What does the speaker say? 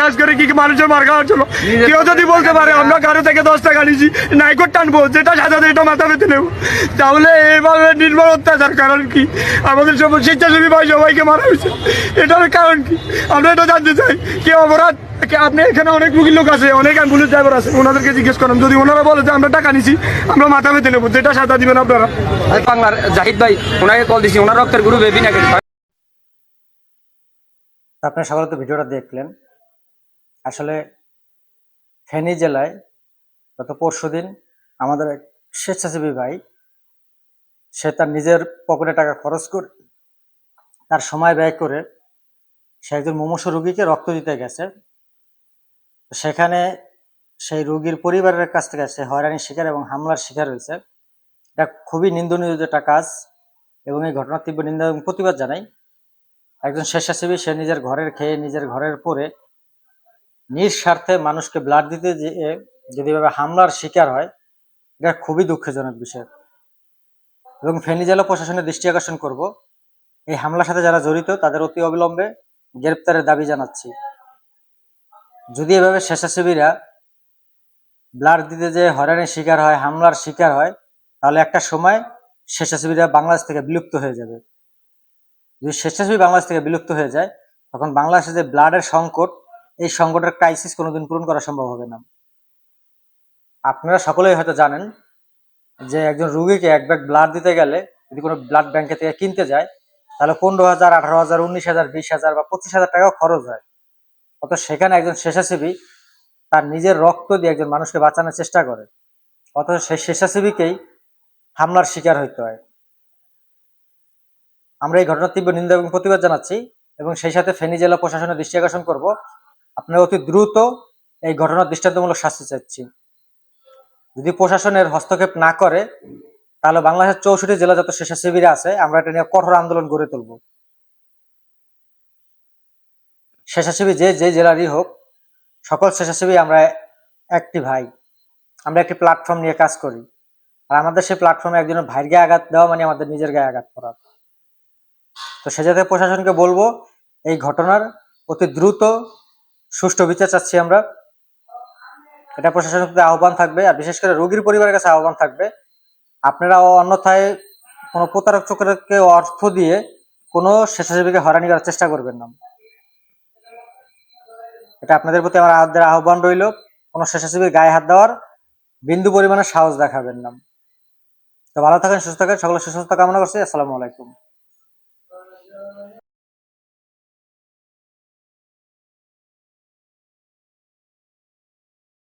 কাজ করে কি কি মানুষের মার খাওয়ার জন্য কেউ যদি বলতে পারে আমরা কারও থেকে দশ টাকা নিয়েছি নাইকোট টানবো যেটা সাজা এটা মাথা পেতে নেব। তাহলে এইভাবে নির্ভর অত্যাচার কারণ কি? আমাদের সব স্বেচ্ছাসেবী ভাই সবাইকে মারা হয়েছে। এটার কারণ কি? আমরা এটা জানতে চাই কি অপরাধ? আপনি এখানে অনেক রুগীর লোক আছে অনেক অ্যাম্বুলেন্স ড্রাইভার আছে ওনাদেরকে জিজ্ঞেস করেন। যদি ওনারা বলে যে আমরা টাকা নিছি আমরা মাথা পেতে নেব যেটা সাজা দিবেন আপনারা। বাংলার জাহিদ ভাই ওনাকে কল দিছি। ওনার রক্তের গ্রুপ এবি নেগেটিভ আপনারা সকলে তো ভিডিওটা দেখলেন। আসলে ফেনী জেলায় গত পরশু দিন আমাদের এক স্বেচ্ছাসেবী ভাই, সে তার নিজের পকেটে টাকা খরচ করে, তার সময় ব্যয় করে সে একজন মুমূর্ষ রোগীকে রক্ত দিতে গেছে। সেখানে সেই রোগীর পরিবারের কাছ থেকে সে হয়রানির শিকার এবং হামলার শিকার হয়েছে। এটা খুবই নিন্দনীয় একটা কাজ এবং এই ঘটনার তীব্র নিন্দা এবং প্রতিবাদ জানাই। একজন স্বেচ্ছাসেবী, সে নিজের ঘরের খেয়ে, নিজের ঘরের পরে নিঃস্বার্থে মানুষকে ব্লাড দিতে যে যদি এভাবে হামলার শিকার হয়, এটা খুবই দুঃখজনক বিষয়। এবং ফেনী জেলা প্রশাসনের দৃষ্টি আকর্ষণ করব। এই হামলার সাথে যারা জড়িত, তাদের অতি অবিলম্বে গ্রেপ্তারের দাবি জানাচ্ছি। যদি এভাবে স্বেচ্ছাসেবীরা ব্লাড দিতে যে হয়রানির শিকার হয়, হামলার শিকার হয়, তাহলে একটা সময় স্বেচ্ছাসেবীরা বাংলাদেশ থেকে বিলুপ্ত হয়ে যাবে। যদি স্বেচ্ছাসেবী বাংলাদেশ থেকে বিলুপ্ত হয়ে যায়, তখন বাংলাদেশে যে ব্লাডের সংকট এই সংকটের ক্রাইসিস কোনোদিন পূরণ করা সম্ভব হবে না। আপনারা সকলেই হয়তো জানেন যে একজন রুগীকে এক ব্যাগ ব্লাড দিতে গেলে যদি কোনো ব্লাড ব্যাংকে থেকে কিনতে যায়, তাহলে পনেরো হাজার, আঠারো হাজার, উনিশ হাজার, বিশ হাজার বা পঁচিশ হাজার টাকাও খরচ হয়। অত সেখানে একজন স্বেচ্ছাসেবী তার নিজের রক্ত দিয়ে একজন মানুষকে বাঁচানোর চেষ্টা করে। অথচ সেই স্বেচ্ছাসেবীকেই হামলার শিকার হইতে হয়। আমরা এই ঘটনার তীব্র নিন্দা এবং প্রতিবাদ জানাচ্ছি এবং সেই সাথে ফেনী জেলা প্রশাসনের দৃষ্টি আকর্ষণ করব। আপনারা অতি দ্রুত এই ঘটনার দৃষ্টান্তমূলক শাস্তি চাচ্ছি যদি প্রশাসনের হস্তক্ষেপ না করে, তাহলে বাংলাদেশের চৌষট্টি জেলা যত স্বেচ্ছাসেবীরা আছে, আমরা এটা নিয়ে কঠোর আন্দোলন গড়ে তুলব। স্বেচ্ছাসেবী যে যে জেলারই হোক, সকল স্বেচ্ছাসেবী আমরা একটি ভাই। আমরা একটি প্ল্যাটফর্ম নিয়ে কাজ করি। আর আমাদের সেই প্ল্যাটফর্মে একজনের ভাইয়ের গায়ে আঘাত দেওয়া মানে আমাদের নিজের গায়ে আঘাত করা। তো সে যাতে প্রশাসনকে বলব, এই ঘটনার অতি দ্রুত সুষ্ঠু বিচার চাচ্ছি আমরা। এটা প্রশাসনের প্রতি আহ্বান থাকবে, আর বিশেষ করে রোগীর পরিবারের কাছে আহ্বান থাকবে। আপনারা অন্যথায় কোনো প্রতারক চক্রকে অর্থ দিয়ে কোনো স্বেচ্ছাসেবীকে হয়রানি করার চেষ্টা করবেন না। এটা আপনাদের প্রতি আমার আমাদের আহ্বান রইল, কোনো স্বেচ্ছাসেবীর গায়ে হাত দেওয়ার বিন্দু পরিমাণে সাহস দেখাবেন না। তো ভালো থাকেন, সুস্থ থাকেন সকলের সুস্থতা কামনা করছি, আসসালামু আলাইকুম।